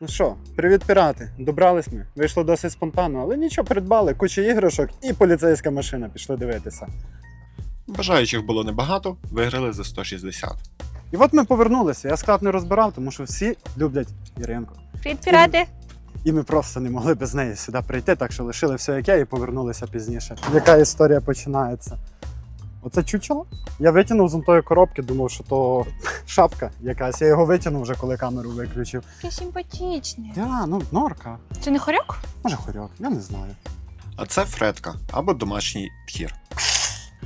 Ну що, привіт, пірати. Добрались ми. Вийшло досить спонтанно, але нічого, придбали, куча іграшок і поліцейська машина. Пішли дивитися. Бажаючих було небагато, виграли за 160. І от ми повернулися. Я склад не розбирав, тому що всі люблять Іринку. Привіт, пірати! І ми просто не могли без неї сюди прийти, так що лишили все як є і повернулися пізніше. Яка історія починається? Оце чучело. Я витягнув з тої коробки, думав, що то шапка якась. Я його витягнув вже, коли камеру виключив. Який симпатичний. Я, ну, норка. Це не хорьок? Може хорьок, я не знаю. А це фредка або домашній тхір.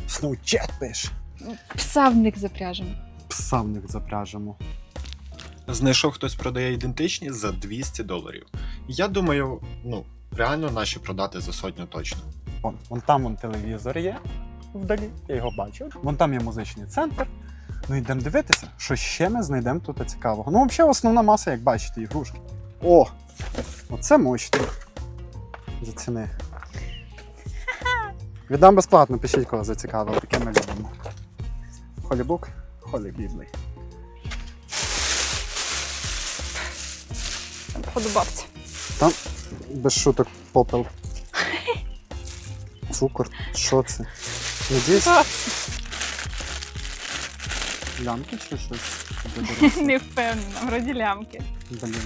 Сноучет пиш. Пса в них запряжемо. Пса в них запряжемо. Знайшов хтось продає ідентичні за 200 доларів. Я думаю, ну, реально наші продати за сотню точно. Вон, вон там вон телевізор є вдалі, я його бачу. Вон там є музичний центр. Ну йдемо дивитися, що ще ми знайдемо тут цікавого. Ну, взагалі, основна маса, як бачите, ігрушки. О! Оце мощно. Заціни. Віддам безплатно, пишіть, кого зацікавило, таке ми любимо. Холібук, холі гіблий. Там, походу, бабця. Там без шуток попел. Цукор. Що це? Надіюсь, лямки чи щось? Не впевнена, вроді лямки. Блін.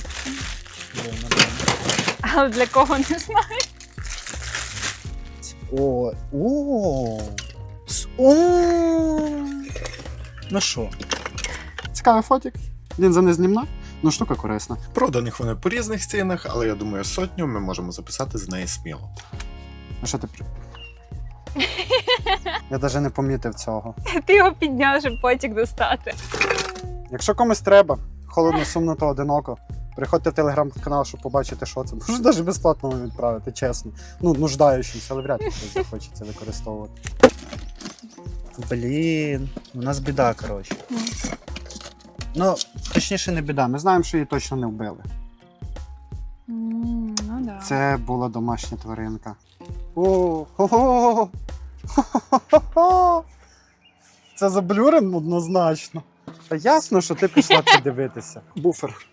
Блін. Але для кого не знаю. О, о, о. Ну що? Цікавий фотик. Лінза не знімна, ну штука корисна. Проданих вони по різних цінах, але я думаю, сотню ми можемо записати з неї сміло. А що ти при. Я навіть не помітив цього. Ти його підняв, щоб потік достати. Якщо комусь треба, холодно, сумно та одиноко, приходьте в телеграм-канал, щоб побачити, що це. Можу навіть безплатно вам відправити, чесно. Ну, нуждаючимся, але вряд ли хтось захоче це використовувати. Блін, у нас біда, коротше. Ну, точніше, не біда. Ми знаємо, що її точно не вбили. Ну да. Це була домашня тваринка. О, хо-хо! Це заблюрим однозначно. Та ясно, що ти пішла це дивитися. Буфер.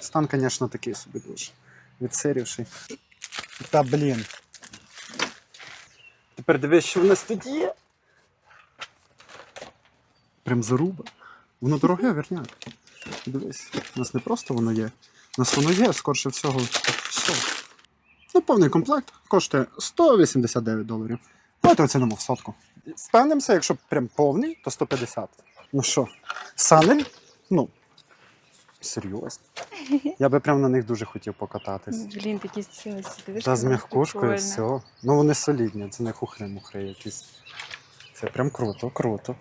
Стан, звісно, такий собі дуже. Відсирівший. Та блін. Тепер дивись, що в нас тут є. Прям заруба. Воно дороге, верняк. Дивись, у нас не просто воно є. У нас воно є, скорше всього, все. Ну, повний комплект коштує 189 доларів. Давайте оцінимо в сотку. Впевнимося, якщо прям повний, то 150. Ну що, санель? Ну, серйозно. Я би прям на них дуже хотів покататись. Блін, такі ось, Та з м'ягкушкою все. Ну вони солідні, це не хухри-мухри якісь. Це прям круто, круто.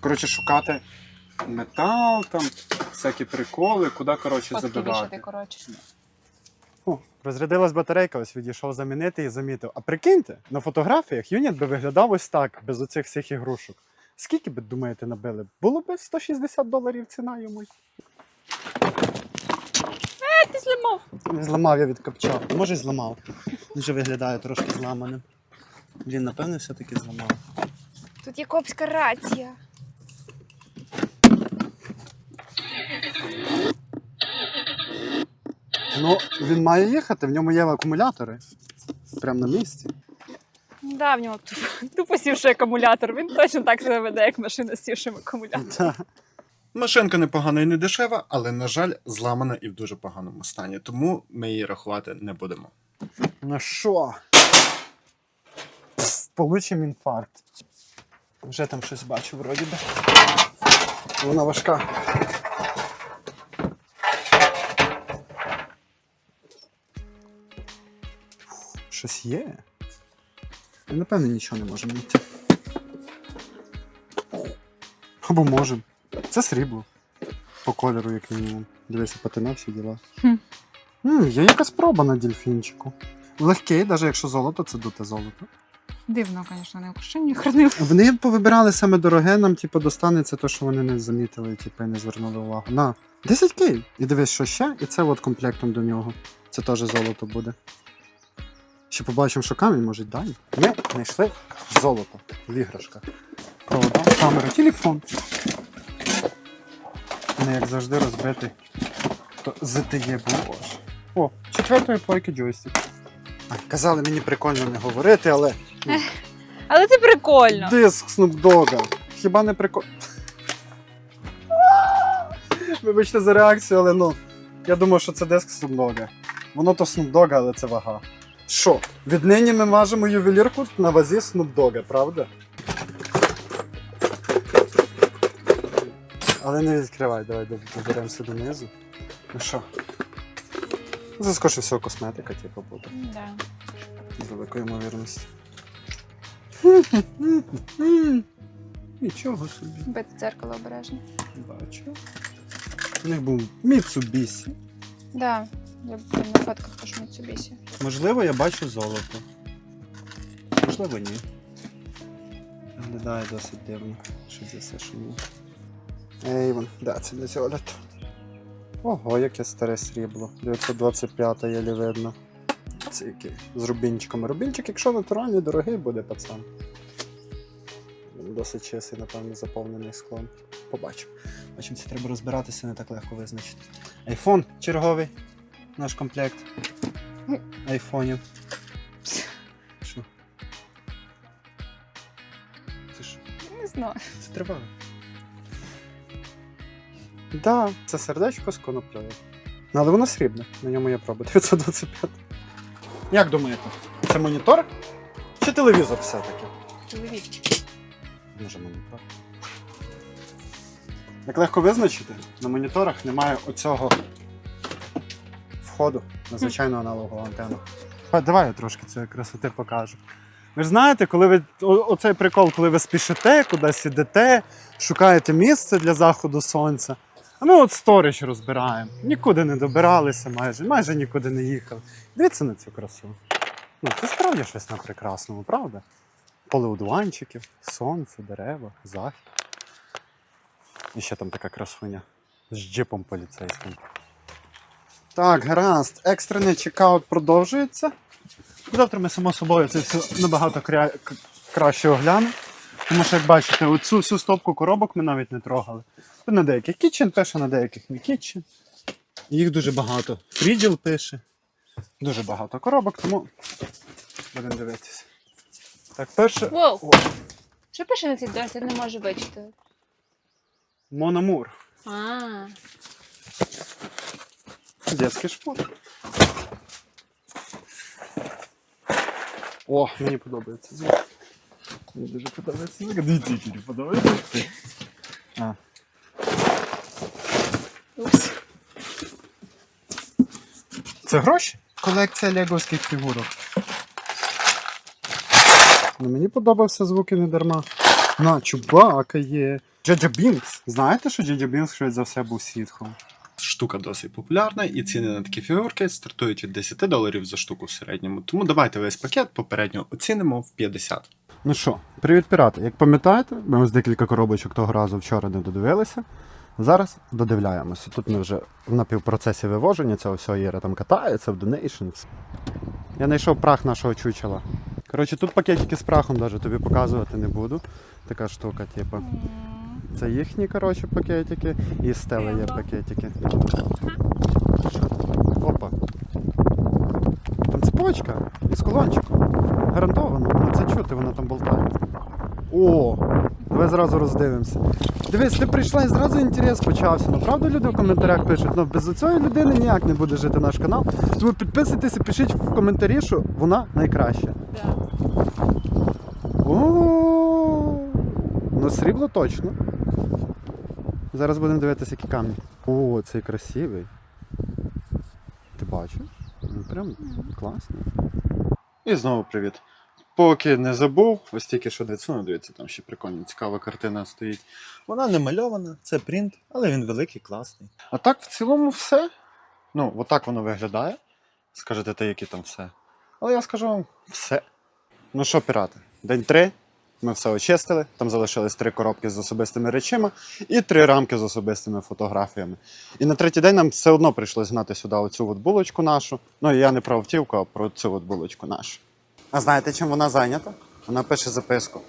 Коротше, шукати метал, там, всякі приколи, куди, коротше, Фотки вішати, забивати. коротше. О, розрядилась батарейка, ось відійшов замінити і замітив. А прикиньте, на фотографіях юніт би виглядав ось так, без оцих всіх ігрушок. Скільки би, думаєте, набили? Було б 160 доларів ціна йому. Е, ти зламав. Не зламав я від копча. Може, й зламав. Він же виглядає трошки зламаним. Блін, напевно, все-таки зламав. Тут є копська рація. Ну, він має їхати, в ньому є акумулятори. Прямо на місці. Да, в нього тупо, тупо сівший акумулятор. Він точно так себе веде, як машина з сівшим акумулятором. Машинка непогана і не дешева, але, на жаль, зламана і в дуже поганому стані, тому ми її рахувати не будемо. Ну що? Получим інфаркт. Вже там щось бачу, вроді би. Вона важка. Щось є. Ми, Напевно, нічого не можемо знайти. Або можемо. Це срібло. По кольору, як мінімум. Дивися, патина всі діла. Хм. М, є якась проба на дельфінчику. Легкий, навіть якщо золото, це дуте золото. Дивно, звісно, не укушення хранив. Вони повибирали саме дороге, нам типу, достанеться те, що вони не замітили, типу, і не звернули увагу. На. 10 кей. І дивись, що ще, і це от комплектом до нього. Це теж золото буде. Ще побачимо, що камінь може далі. Ми знайшли золото в іграшках. Провода, камера, телефон. Не як завжди розбитий. То ZTE був. О, четвертої плойки джойстик. Казали мені прикольно не говорити, але Але це прикольно. диск Snoop Dogga. Хіба не прикольно? Вибачте за реакцію, але ну. Я думав, що це диск Snoop Dogga. Воно то Snoop Dogga, але це вага. Що? Віднині ми важимо ювелірку на вазі Snoop Dogga, правда? Але не відкривай, давай доберемося донизу. Ну що? Це скорше всього косметика, типу, буде. Да. З великою ймовірністю. Нічого собі. Бити дзеркало обережно. Бачу. У них був Mitsubishi. Да. Я б на фотках теж Mitsubishi. Можливо, я бачу золото. Можливо, ні. Виглядає досить дивно. Що це все шумі. Ейвен, да, це не золото. Ого, яке старе срібло. 925 єлі видно. Це який? З рубінчиками. Рубінчик, якщо натуральний, дорогий буде пацан. Досить чистий, напевно, заповнений склом. Побачимо. Бачимо, це треба розбиратися, не так легко визначити. Айфон черговий. Наш комплект айфонів. Що? Це що? Не знаю. Це триває. Да, це сердечко з коноплею. Ну, але воно срібне, на ньому є проба 925. Як думаєте, це монітор чи телевізор все-таки? Чоловік. Може монітор. Як легко визначити, на моніторах немає оцього входу на звичайну аналогову антенну. А, Давай я трошки цієї красоти покажу. Ви ж знаєте, коли ви оцей прикол, коли ви спішите, кудись ідете, шукаєте місце для заходу сонця. А ми от сторіч розбираємо. Нікуди не добиралися майже, майже нікуди не їхали. Дивіться на цю красу. Ну, це справді щось на прекрасному, правда? Поле одуванчиків, сонце, дерева, захід. І ще там така красуня з джипом поліцейським. Так, гаразд. Екстрений чекаут продовжується. Завтра ми, само собою, це все набагато кря... краще оглянемо. Тому що, як бачите, оцю всю стопку коробок ми навіть не трогали. Тут на деяких кітчен пише, на деяких не кітчен. Їх дуже багато. Фріділ пише. Дуже багато коробок, тому будемо дивитися. Так, перше. Воу. О, Що пише на цій дошці? Я не можу вичити. Мономур. А. Детський шпорт. О, мені подобається звук. Мені дуже подобається звук. Дивіться, який подобається. А. Упс. Це гроші? Колекція леговських фігурок. Ну, мені подобався звук і не дарма. На, чубака є. Джаджа Бінкс. Знаєте, що Джаджа Бінкс швидше за все був сітхом? Штука досить популярна, і ціни на такі фігурки стартують від 10 доларів за штуку в середньому. Тому давайте весь пакет попередньо оцінимо в 50. Ну що, привіт, пірати. Як пам'ятаєте, ми ось декілька коробочок того разу вчора не додивилися. Зараз додивляємося. Тут ми вже в напівпроцесі вивоження цього всього Іра там катається в Donations. Я знайшов прах нашого чучела. Коротше, тут пакетики з прахом навіть тобі показувати не буду. Така штука, типу. Це їхні, коротше, пакетики. І з стели є пакетики. Опа. Там цепочка із колончиком. Гарантовано, ну це чути, воно там болтає. О! Давай зразу роздивимося. Дивись, ти прийшла і зразу інтерес почався. Ну правда люди в коментарях пишуть, ну без цієї людини ніяк не буде жити наш канал. Тому підписуйтесь і пишіть в коментарі, що вона найкраща. Да. О, ну срібло точно. Зараз будемо дивитися, які камні. О, цей красивий. Ти бачиш? Ну прям класний. І знову привіт. Поки не забув, ось тільки що відсунув, дивіться, там ще прикольна, цікава картина стоїть. Вона не мальована, це принт, але він великий, класний. А так в цілому все. Ну, отак воно виглядає. Скажете, те, які там все. Але я скажу вам все. Ну що, пірати, день три. Ми все очистили. Там залишились три коробки з особистими речима і три рамки з особистими фотографіями. І на третій день нам все одно прийшлось гнати сюди оцю от булочку нашу. Ну я не про автівку, а про цю от булочку нашу. А знаєте, чим вона зайнята? Вона пише записку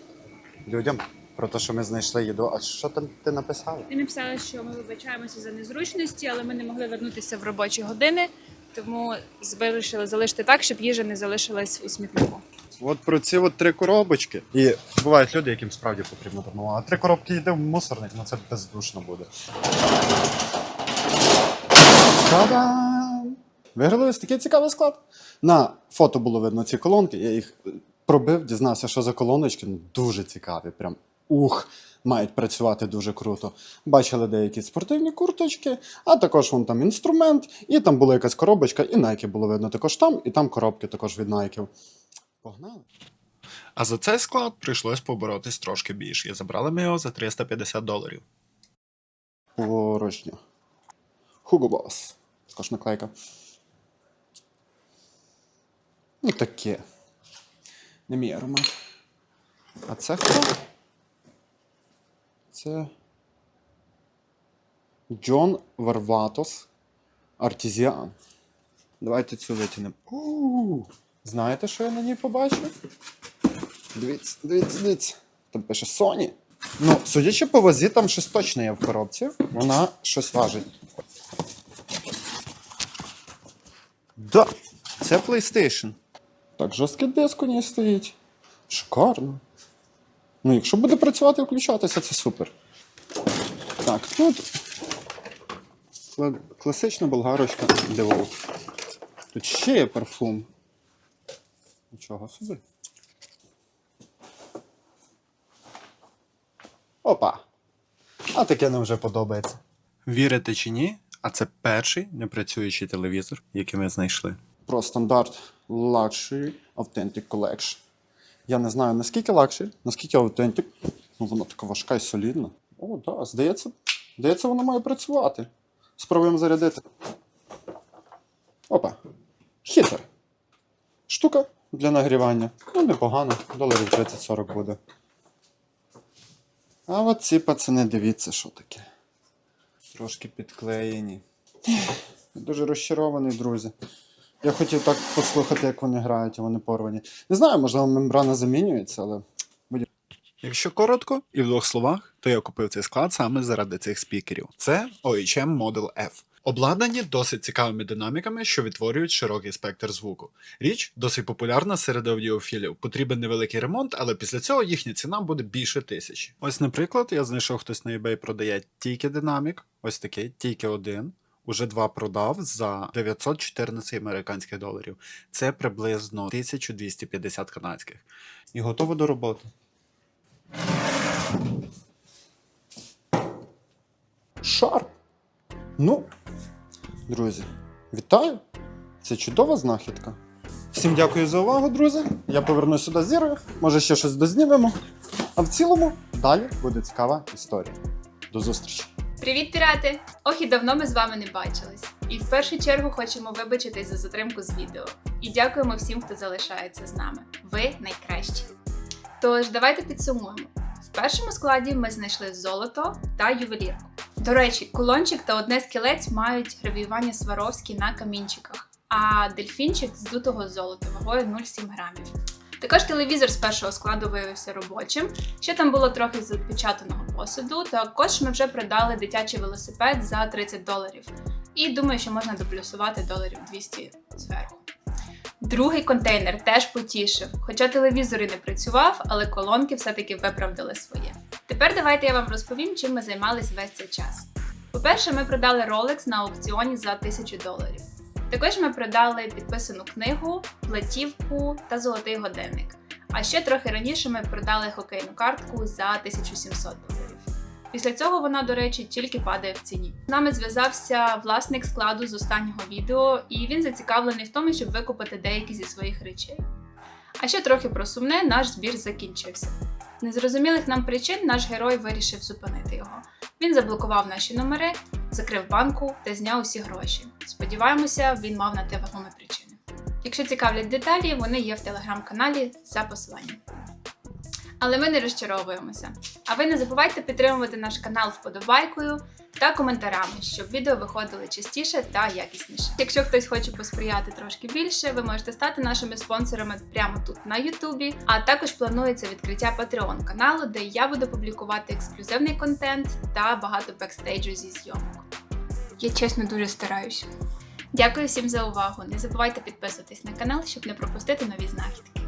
людям про те, що ми знайшли їду. А що там ти написала? Ми написали, що ми вибачаємося за незручності, але ми не могли вернутися в робочі години, тому вирішили залишити так, щоб їжа не залишилась у смітнику. От про ці от три коробочки. І бувають люди, яким справді потрібна допомога. А три коробки йде в мусорник, ну це бездушно буде. Та-дам! Виграли такий цікавий склад. На фото було видно ці колонки, я їх пробив, дізнався, що за колоночки. Ну, дуже цікаві. Прям ух, мають працювати дуже круто. Бачили деякі спортивні курточки, а також вон там інструмент, і там була якась коробочка, і Nike було видно також там, і там коробки також від Nike. Погнали. А за цей склад прийшлось поборотись трошки більше, і забрали ми його за 350 доларів. Порожньо. Hugo Boss. Також наклейка. Ну таке. Не мій аромат. А це хто? Це. Джон Варватос Артезіан. Давайте цю витягнемо. Знаєте, що я на ній побачив? Дивіться, дивіться, дивіться. Там пише Sony. Ну, судячи по вазі, там щось точно є в коробці. Вона щось важить. Да, це PlayStation. Так, жорсткий диск у ній стоїть. Шикарно. Ну, якщо буде працювати і включатися, це супер. Так, тут класична болгарочка Devout. Тут ще є парфум. Нічого собі. Опа. А таке нам вже подобається. Вірите чи ні? А це перший непрацюючий телевізор, який ми знайшли. Про стандарт Luxury Authentic Collection. Я не знаю, наскільки Luxury, наскільки Authentic. Ну, вона така важка і солідна. О, так, да, здається, здається, вона має працювати. Спробуємо зарядити. Опа. Хітер. Штука для нагрівання. Ну, непогано. Доларів 30-40 буде. А от ці пацани, дивіться, що таке. Трошки підклеєні. Дуже розчарований, друзі. Я хотів так послухати, як вони грають, а вони порвані. Не знаю, можливо, мембрана замінюється, але. Якщо коротко і в двох словах, то я купив цей склад саме заради цих спікерів. Це OHM Model F. Обладнані досить цікавими динаміками, що відтворюють широкий спектр звуку. Річ досить популярна серед аудіофілів. Потрібен невеликий ремонт, але після цього їхня ціна буде більше тисячі. Ось, наприклад, я знайшов хтось на eBay продає тільки динамік, ось такий, тільки один. Уже два продав за 914 американських доларів. Це приблизно 1250 канадських. І готово до роботи. Шарп. Ну, друзі, вітаю! Це чудова знахідка. Всім дякую за увагу, друзі. Я повернусь сюди зірою. Може, ще щось дознімемо. А в цілому далі буде цікава історія. До зустрічі! Привіт, пірати! Ох, і давно ми з вами не бачились. І в першу чергу хочемо вибачитись за затримку з відео. І дякуємо всім, хто залишається з нами. Ви найкращі. Тож, давайте підсумуємо. В першому складі ми знайшли золото та ювелірку. До речі, кулончик та одне з мають гравіювання Сваровські на камінчиках, а дельфінчик з дутого золота вагою 0,7 грамів. Також телевізор з першого складу виявився робочим. Ще там було трохи запечатаного посуду. Також ми вже продали дитячий велосипед за 30 доларів. І думаю, що можна доплюсувати доларів 200 зверху. Другий контейнер теж потішив, хоча телевізор і не працював, але колонки все-таки виправдали своє. Тепер давайте я вам розповім, чим ми займались весь цей час. По-перше, ми продали Rolex на аукціоні за 1000 доларів. Також ми продали підписану книгу, платівку та золотий годинник. А ще трохи раніше ми продали хокейну картку за 1700 доларів. Після цього вона, до речі, тільки падає в ціні. З нами зв'язався власник складу з останнього відео, і він зацікавлений в тому, щоб викупити деякі зі своїх речей. А ще трохи про сумне, наш збір закінчився. Незрозумілих нам причин наш герой вирішив зупинити його. Він заблокував наші номери, закрив банку та зняв усі гроші. Сподіваємося, він мав на те вагомі причини. Якщо цікавлять деталі, вони є в телеграм-каналі за посиланням. Але ми не розчаровуємося. А ви не забувайте підтримувати наш канал вподобайкою та коментарями, щоб відео виходили частіше та якісніше. Якщо хтось хоче посприяти трошки більше, ви можете стати нашими спонсорами прямо тут на Ютубі. А також планується відкриття Patreon каналу, де я буду публікувати ексклюзивний контент та багато бекстейджу зі зйомок. Я чесно дуже стараюся. Дякую всім за увагу. Не забувайте підписуватись на канал, щоб не пропустити нові знахідки.